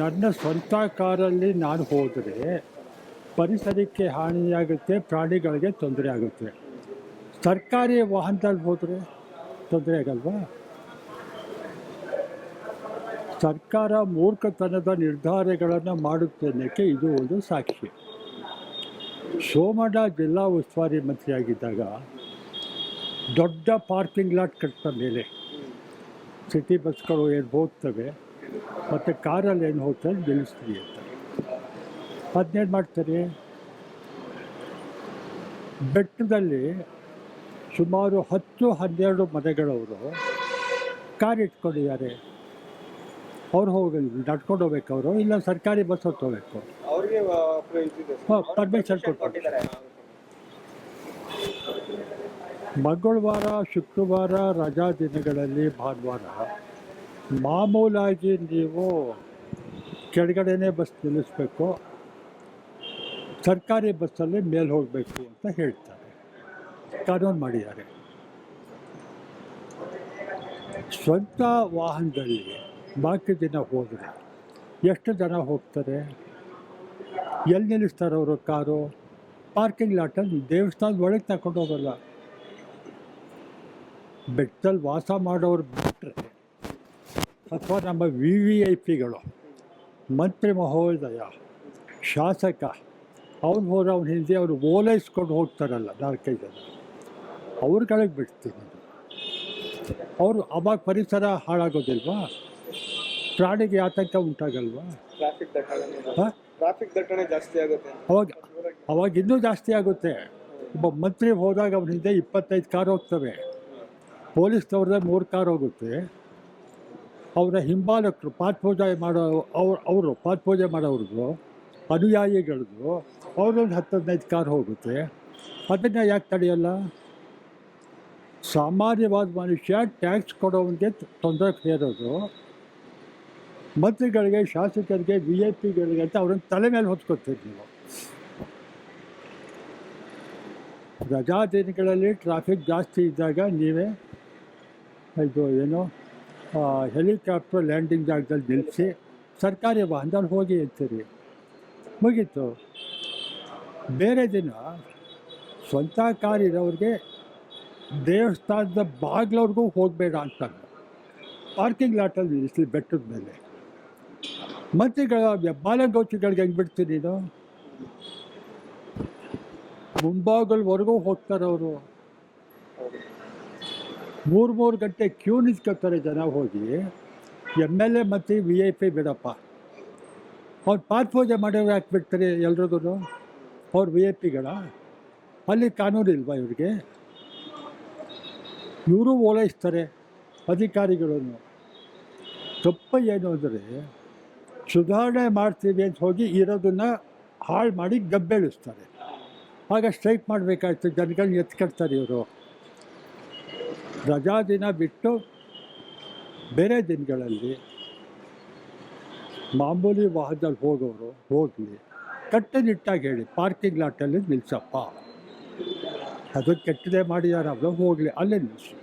ನನ್ನ ಸ್ವಂತ ಕಾರಲ್ಲಿ ನಾನು ಹೋದರೆ ಪರಿಸರಕ್ಕೆ ಹಾನಿಯಾಗುತ್ತೆ, ಪ್ರಾಣಿಗಳಿಗೆ ತೊಂದರೆ ಆಗುತ್ತೆ. ಸರ್ಕಾರಿ ವಾಹನದಲ್ಲಿ ಹೋದರೆ ತೊಂದರೆ ಆಗಲ್ವಾ? ಸರ್ಕಾರ ಮೂರ್ಖತನದ ನಿರ್ಧಾರಗಳನ್ನು ಮಾಡುತ್ತೆ ಇದು ಒಂದು ಸಾಕ್ಷಿ. ಸೋಮಣ್ಣ ಜಿಲ್ಲಾ ಉಸ್ತುವಾರಿ ಮಂತ್ರಿಯಾಗಿದ್ದಾಗ ದೊಡ್ಡ ಪಾರ್ಕಿಂಗ್ ಲಾಟ್ ಕಟ್ಟಿದ ಮೇಲೆ ಸಿಟಿ ಬಸ್ಗಳು ಏನು ಹೋಗ್ತವೆ? ಮತ್ತು ಕಾರಲ್ಲಿ ಏನು ಹೋಗ್ತಾರೆ ಗೆಲ್ಲಿಸ್ತೀವಿ ಅಂತ. ಅದನ್ನೇನು ಮಾಡ್ತಾರೆ. ಬೆಟ್ಟದಲ್ಲಿ ಸುಮಾರು ಹತ್ತು ಹನ್ನೆರಡು ಮನೆಗಳವರು ಕಾರ್ ಇಟ್ಕೊಂಡಿದ್ದಾರೆ. ಅವ್ರು ಹೋಗಿ ನಡ್ಕೊಂಡು ಹೋಗ್ಬೇಕು ಅವರು ಇಲ್ಲ ಸರ್ಕಾರಿ ಬಸ್ ಹೋಗ್ಬೇಕು. ಹಾಂ ಪರ್ಮಿಷನ್ ಕೊಟ್ಟು. ಮಂಗಳವಾರ ಶುಕ್ರವಾರ ರಜಾ ದಿನಗಳಲ್ಲಿ ಭಾನುವಾರ ಮಾಮೂಲಾಗಿ ನೀವು ಕೆಳಗಡೆನೇ ಬಸ್ ನಿಲ್ಲಿಸ್ಬೇಕು. ಸರ್ಕಾರಿ ಬಸ್ಸಲ್ಲಿ ಮೇಲೆ ಹೋಗಬೇಕು ಅಂತ ಹೇಳ್ತಾರೆ. ಕಾನೂನು ಮಾಡಿದ್ದಾರೆ. ಸ್ವಂತ ವಾಹನದಲ್ಲಿ ಬಾಕಿ ದಿನ ಹೋದರೆ ಎಷ್ಟು ಜನ ಹೋಗ್ತಾರೆ? ಎಲ್ಲಿ ನಿಲ್ಲಿಸ್ತಾರೆ ಅವರು ಕಾರು? ಪಾರ್ಕಿಂಗ್ ಲಾಟಲ್ಲಿ ದೇವಸ್ಥಾನದ ಒಳಗೆ ತಗೊಂಡೋಗಲ್ಲ. ಬೆಟ್ಟದಲ್ಲಿ ವಾಸ ಮಾಡೋರು ಬಿಟ್ಟರೆ ಅಥವಾ ನಮ್ಮ ವಿ ವಿ ಐ ಪಿಗಳು ಮಂತ್ರಿ ಮಹೋದಯ ಶಾಸಕ ಅವ್ನು ಹೋದ ಅವ್ನ ಹಿಂದೆ ಅವರು ಓಲೈಸ್ಕೊಂಡು ಹೋಗ್ತಾರಲ್ಲ ನಾಲ್ಕೈದು ಜನ. ಅವ್ರುಗಳಿಗೆ ಬಿಡ್ತೀನಿ ಅವರು ಅವಾಗ ಪರಿಸರ ಹಾಳಾಗೋದಿಲ್ವಾ? ಪ್ರಾಣಿಗೆ ಆತಂಕ ಉಂಟಾಗಲ್ವಾ? ಟ್ರಾಫಿಕ್ ದಟ್ಟಣೆ ಹಾಂ? ಟ್ರಾಫಿಕ್ ದಟ್ಟಣೆ ಜಾಸ್ತಿ ಆಗುತ್ತೆ. ಅವಾಗ ಅವಾಗ ಇನ್ನೂ ಜಾಸ್ತಿ ಆಗುತ್ತೆ. ಒಬ್ಬ ಮಂತ್ರಿ ಹೋದಾಗ ಅವ್ರ ಹಿಂದೆ ಇಪ್ಪತ್ತೈದು ಕಾರ್ ಹೋಗ್ತವೆ. ಪೊಲೀಸ್ನವ್ರದ್ದೇ ಮೂರು ಕಾರ್ ಹೋಗುತ್ತೆ. ಅವರ ಹಿಂಬಾಲಕರು ಪಾಠಪೂಜೆ ಮಾಡೋ ಅವ್ರು, ಅವರು ಪಾಠಪೂಜೆ ಮಾಡೋವ್ರದ್ದು ಅನುಯಾಯಿಗಳದ್ದು ಅವ್ರೊಂದು ಹತ್ತು ಹದಿನೈದು ಕಾರ್ ಹೋಗುತ್ತೆ. ಅದನ್ನು ಯಾಕೆ ತಡೆಯಲ್ಲ? ಸಾಮಾನ್ಯವಾದ ಮನುಷ್ಯ ಟ್ಯಾಕ್ಸ್ ಕೊಡೋವನಿಗೆ ತೊಂದರೆ ಸೇರೋದು ಮಂತ್ರಿಗಳಿಗೆ, ಶಾಸಕರಿಗೆ, ವಿ ಐ ಪಿಗಳಿಗೆ ಅಂತ ಅವ್ರನ್ನ ತಲೆ ಮೇಲೆ ಹೊತ್ಕೊತೀರಿ ನೀವು. ರಜಾ ದಿನಗಳಲ್ಲಿ ಟ್ರಾಫಿಕ್ ಜಾಸ್ತಿ ಇದ್ದಾಗ ನೀವೇ, ಇದು ಏನು? ಹೆಲಿಕಾಪ್ಟರ್ ಲ್ಯಾಂಡಿಂಗ್ ಜಾಗದಲ್ಲಿ ನಿಲ್ಲಿಸಿ ಸರ್ಕಾರಿ ವಾಹನದಲ್ಲಿ ಹೋಗಿ ಇರ್ತೀರಿ ಮುಗೀತು. ಬೇರೆ ದಿನ ಸ್ವಂತ ಕಾರ್ ಇರೋರಿಗೆ ದೇವಸ್ಥಾನದ ಬಾಗಿಲವ್ರಿಗೂ ಹೋಗಬೇಡ ಅಂತ ಪಾರ್ಕಿಂಗ್ ಲಾಟಲ್ಲಿ ನಿಲ್ಲಿಸಲಿ ಬೆಟ್ಟದ ಮೇಲೆ. ಮಂತ್ರಿಗಳ ಬಾಲಗೌಚಿಗಳಿಗೆ ಹೆಂಗೆ ಬಿಡ್ತೀರಿ ನೀನು? ಮುಂಭಾಗಲ್ವರೆಗೂ ಹೋಗ್ತಾರೆ ಅವರು ಮೂರು ಮೂರು ಗಂಟೆ ಕ್ಯೂ ನಿಂತ್ಕೊಳ್ತಾರೆ ಜನ ಹೋಗಿ. ಎಂ ಎಲ್ ಎ ಮತ್ತು ವಿ ಐ ಪಿ ಬಿಡಪ್ಪ. ಅವ್ರು ಪಾತ್ಪೂಜೆ ಮಾಡೋರು ಯಾಕೆ ಬಿಡ್ತಾರೆ ಎಲ್ರಿಗೂ ಅವ್ರು ವಿ ಐ ಪಿಗಳ? ಅಲ್ಲಿ ಕಾನೂನು ಇಲ್ವಾ ಇವ್ರಿಗೆ? ಇವರು ಓಲೈಸ್ತಾರೆ ಅಧಿಕಾರಿಗಳನ್ನು ತಪ್ಪ ಏನು ಅಂದರೆ, ಸುಧಾರಣೆ ಮಾಡ್ತೀವಿ ಅಂತ ಹೋಗಿ ಇರೋದನ್ನು ಹಾಳು ಮಾಡಿ ಗಬ್ಬೆಳಿಸ್ತಾರೆ. ಆಗ ಸ್ಟ್ರೈಕ್ ಮಾಡಬೇಕಾಯ್ತು ಜನಗಳನ್ನ ಎತ್ಕೊಳ್ತಾರೆ ಇವರು. ರಜಾ ದಿನ ಬಿಟ್ಟು ಬೇರೆ ದಿನಗಳಲ್ಲಿ ಮಾಮೂಲಿ ವಾಹನದಲ್ಲಿ ಹೋಗೋರು ಹೋಗಲಿ ಕಟ್ಟುನಿಟ್ಟಾಗಿ ಹೇಳಿ, ಪಾರ್ಕಿಂಗ್ ಲಾಟಲ್ಲಿ ನಿಲ್ಸಪ್ಪ. ಅದು ಕೆಟ್ಟದೇ ಮಾಡಿದಾರೆ ಅವರು ಹೋಗಲಿ. ಅಲ್ಲೇ ನಿಲ್ಲಿಸಿ